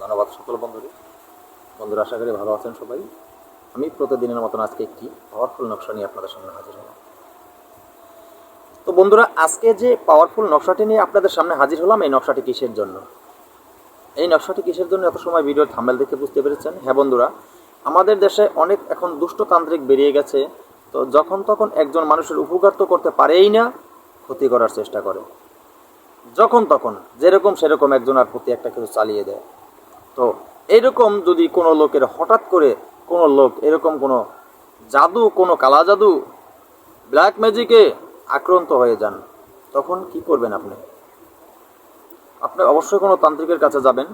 ধন্যবাদ সকল বন্ধুদের। বন্ধুরা, আশা করি ভালো আছেন সবাই। আমি প্রতিদিনের মতন আজকে একটি পাওয়ারফুল নকশা নিয়ে আপনাদের সামনে হাজির হলাম। তো বন্ধুরা, আজকে যে পাওয়ারফুল নকশাটি নিয়ে আপনাদের সামনে হাজির হলাম, এই নকশাটি কিসের জন্য? এই নকশাটি কিসের জন্য? এত সময় ভিডিওর থামেল দেখে বুঝতে পেরেছেন? হ্যাঁ বন্ধুরা, আমাদের দেশে অনেক এখন দুষ্টতান্ত্রিক বেরিয়ে গেছে। তো যখন তখন একজন মানুষের উপকার তো করতে পারেই না, ক্ষতি করার চেষ্টা করে। যখন তখন, যেরকম সেরকম একজন আর প্রতি একটা কিছু চালিয়ে দেয়। তো এরকম যদি কোনো লোকের, হঠাৎ করে কোনো লোক, এরকম কোনো জাদু, কোনো কালা জাদু ব্ল্যাক ম্যাজিকে আক্রান্ত হয়ে যান, তখন কি করবেন আপনি? আপনি অবশ্যই কোনো তান্ত্রিকের কাছে যাবেন।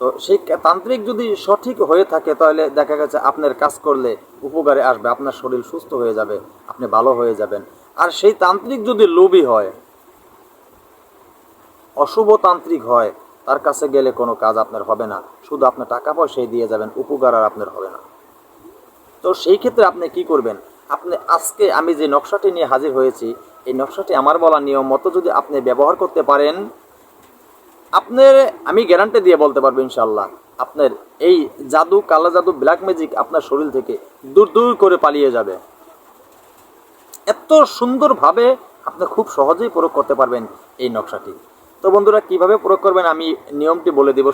তো সেই তান্ত্রিক যদি সঠিক হয়ে থাকে, তাহলে দেখা গেছে আপনার কাজ করলে উপকারে আসবে, আপনার শরীর সুস্থ হয়ে যাবে, আপনি ভালো হয়ে যাবেন। আর সেই তান্ত্রিক যদি লোভী হয়, অশুভ তান্ত্রিক হয় তার কাছে গেলে কোনো কাজ আপনার হবে না। শুধু আপনার টাকা পয়সাই দিয়ে যাবেন, উপকার আর আপনার হবে না। তো সেই ক্ষেত্রে আপনি কি করবেন? আপনি আজকে আমি যে নকশাটি নিয়ে হাজির হয়েছি, এই নকশাটি আমার বলা নিয়ম মতো যদি আপনি ব্যবহার করতে পারেন, আপনার আমি গ্যারান্টি দিয়ে বলতে পারব ইনশাল্লাহ আপনার এই জাদু, কালো জাদু ব্ল্যাক ম্যাজিক আপনার শরীর থেকে দূর দূর করে পালিয়ে যাবে। এত সুন্দরভাবে আপনি খুব সহজেই প্রয়োগ করতে পারবেন এই নকশাটি। তো বন্ধুরা, কীভাবে প্রয়োগ করবেন আমি নিয়মটি বলে দেব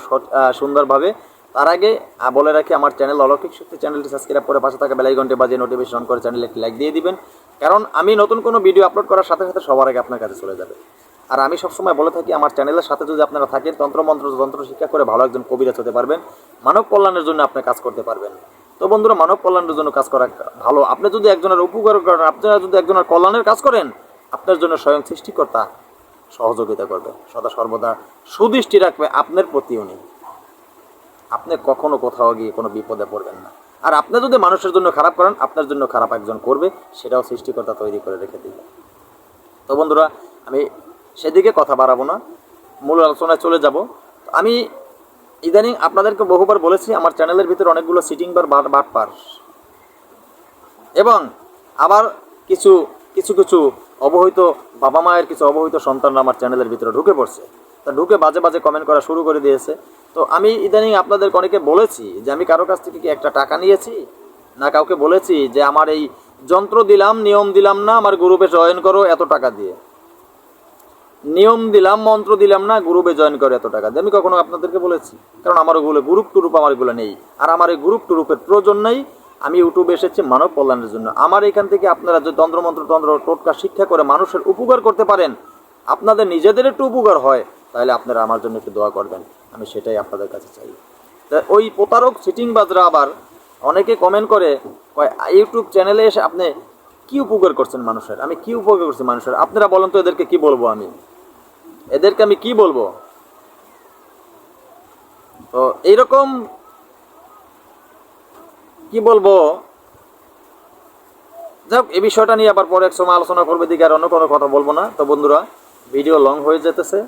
সুন্দরভাবে। তার আগে বলে রাখি, আমার চ্যানেল অলৌকিক শক্তি চ্যানেলটি সাবস্ক্রাইব করে পাশে থাকা বেলাই ঘন্টে বাজিয়ে নোটিফিকেশন করে চ্যানেলে একটি লাইক দিয়ে দিবেন। কারণ আমি নতুন কোনো ভিডিও আপলোড করার সাথে সাথে সবার আগে আপনার কাছে চলে যাবে। আর আমি সবসময় বলে থাকি, আমার চ্যানেলের সাথে যদি আপনারা থাকেন, তন্ত্রমন্ত্র, যন্ত্র শিক্ষা করে ভালো একজন কবিরাজ হতে পারবেন। মানব কল্যাণের জন্য আপনি কাজ করতে পারবেন। তো বন্ধুরা, মানব কল্যাণের জন্য কাজ করা ভালো। আপনি যদি একজনের উপকার করেন, আপনারা যদি একজনের কল্যাণের কাজ করেন, আপনার জন্য স্বয়ং সৃষ্টিকর্তা সহযোগিতা করবে। সদা সর্বদা সুদৃষ্টি রাখবে আপনার প্রতি উনি আপনি কখনো কোথাও গিয়ে কোনো বিপদে পড়বেন না। আর আপনি যদি মানুষের জন্য খারাপ করেন, আপনার জন্য খারাপ একজন করবে, সেটাও সৃষ্টিকর্তা তৈরি করে রেখে দিবে। তো বন্ধুরা, আমি সেদিকে কথা বাড়াবো না। মূল আলোচনায় চলে যাব। আমি ইদানিং আপনাদেরকে বহুবার বলেছি, আমার চ্যানেলের ভিতরে অনেকগুলো সিটিং বার বাট পার এবং আবার কিছু কিছু কিছু অবহিত বাবা মায়ের কিছু অবহিত সন্তানরা আমার চ্যানেলের ভিতরে ঢুকে পড়ছে। তা ঢুকে বাজে বাজে কমেন্ট করা শুরু করে দিয়েছে। তো আমি ইদানিং আপনাদেরকে অনেকে বলেছি যে আমি কারও কাছ থেকে কি একটা টাকা নিয়েছি? না কাউকে বলেছি যে আমার এই যন্ত্র দিলাম, নিয়ম দিলাম না, আমার গ্রুপে জয়েন করো, এত টাকা দিয়ে। নিয়ম দিলাম, মন্ত্র দিলাম না, গ্রুপে জয়েন করে, এত টাকা দিয়ে। আমি কখনো আপনাদেরকে বলেছি? কারণ আমার ওগুলো গ্রুপ টুরুপ আমার এগুলো নেই। আর আমার এই গ্রুপ টুরুপের প্রয়োজন নেই। আমি ইউটিউবে এসেছি মানব কল্যাণের জন্য। আমার এখান থেকে আপনারা যে তন্ত্রমন্ত্র, তন্ত্র, টোটকা শিক্ষা করে মানুষের উপকার করতে পারেন, আপনাদের নিজেদের একটু উপকার হয়, তাহলে আপনারা আমার জন্য একটু দোয়া করবেন। আমি সেটাই আপনাদের কাছে চাই। তা ওই প্রতারক সিটিং বাজরা আবার অনেকে কমেন্ট করে ইউটিউব চ্যানেলে এসে আপনি কি উপকার করছেন মানুষের? আমি কি উপকার করছি মানুষের? আপনারা বলেন তো এদেরকে কি বলব আমি? এদেরকে আমি কি বলব? তো এইরকম কি বলব? যাক, এই বিষয়টা নিয়ে আবার পরে এক সময় আলোচনা করবে দিকে আর অন্য কোনো কথা বলব না। তো বন্ধুরা, ভিডিও লং হয়ে যেতেছে।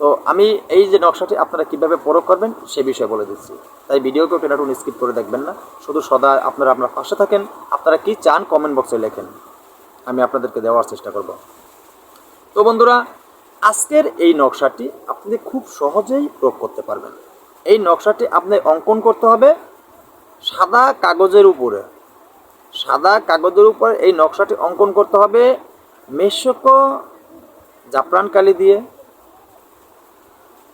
তো আমি এই যে নকশাটি আপনারা কীভাবে প্রয়োগ করবেন, সে বিষয়ে বলে দিচ্ছি। তাই ভিডিওকেও টেনাটুন স্কিপ করে দেখবেন না। শুধু সদা আপনারা আপনার পাশে থাকেন। আপনারা কি চান কমেন্ট বক্সে লেখেন। আমি আপনাদেরকে দেওয়ার চেষ্টা করব। তো বন্ধুরা, আজকের এই নকশাটি আপনি খুব সহজেই প্রয়োগ করতে পারবেন। এই নকশাটি আপনি অঙ্কন করতে হবে। সাদা কাগজের উপরে, সাদা কাগজের উপর এই নকশাটি অঙ্কন করতে হবে। মেশক জাফরান কালি দিয়ে।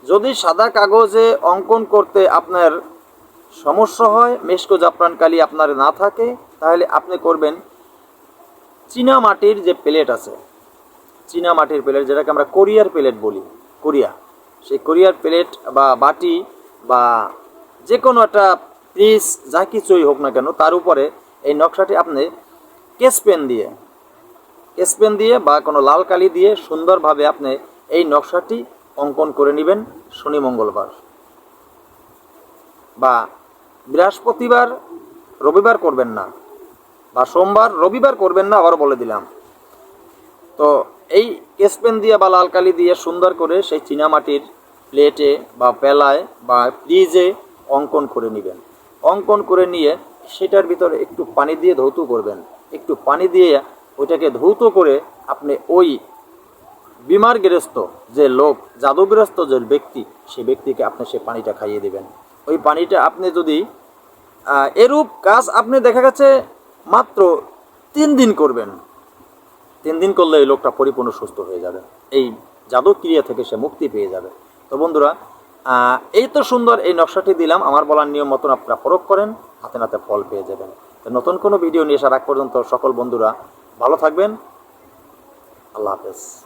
যদি সাদা কাগজে অঙ্কন করতে আপনার সমস্যা হয় মেশকো জাফরান কালি আপনার না থাকে, তাহলে আপনি করবেন চীনা মাটির যে প্লেট আছে, চীনা মাটির প্লেট, যেটাকে আমরা কোরিয়ার প্লেট বলি, কোরিয়া। সেই কোরিয়ার প্লেট বা বাটি বা যে কোনো একটা পিস, যা কিছুই হোক না কেন, তার উপরে এই নকশাটি আপনি কেস পেন দিয়ে, কেস পেন দিয়ে বা কোনো লাল কালি দিয়ে সুন্দরভাবে আপনি এই নকশাটি অঙ্কন করে নেবেন শনি মঙ্গলবার। বা বৃহস্পতিবার রবিবার করবেন না, বা সোমবার রবিবার করবেন না, আবারও বলে দিলাম। তো এই কেসপেন দিয়ে বা লাল কালি দিয়ে সুন্দর করে সেই চীনামাটির প্লেটে বা পেলায় বা ফ্রিজে অঙ্কন করে নেবেন। অঙ্কন করে নিয়ে সেটার ভিতরে একটু পানি দিয়ে ধৌত করবেন। একটু পানি দিয়ে ওইটাকে ধৌত করে আপনি ওই বিমারগ্রস্ত যে লোক জাদুগ্রস্ত যে ব্যক্তি, সে ব্যক্তিকে আপনি সে পানিটা খাইয়ে দেবেন। ওই পানিটা আপনি যদি এরূপ কাজ আপনি দেখা গেছে মাত্র তিন দিন করবেন। তিন দিন করলে এই লোকটা পরিপূর্ণ সুস্থ হয়ে যাবে। এই জাদু ক্রিয়া থেকে সে মুক্তি পেয়ে যাবে। তো বন্ধুরা এই তো সুন্দর এই নকশাটি দিলাম। আমার বলার নিয়ম মতন আপনারা প্রয়োগ করেন, হাতে নাতে ফল পেয়ে যাবেন। তো নতুন কোনো ভিডিও নিয়ে আসার আগ পর্যন্ত সকল বন্ধুরা ভালো থাকবেন। আল্লাহ হাফেজ।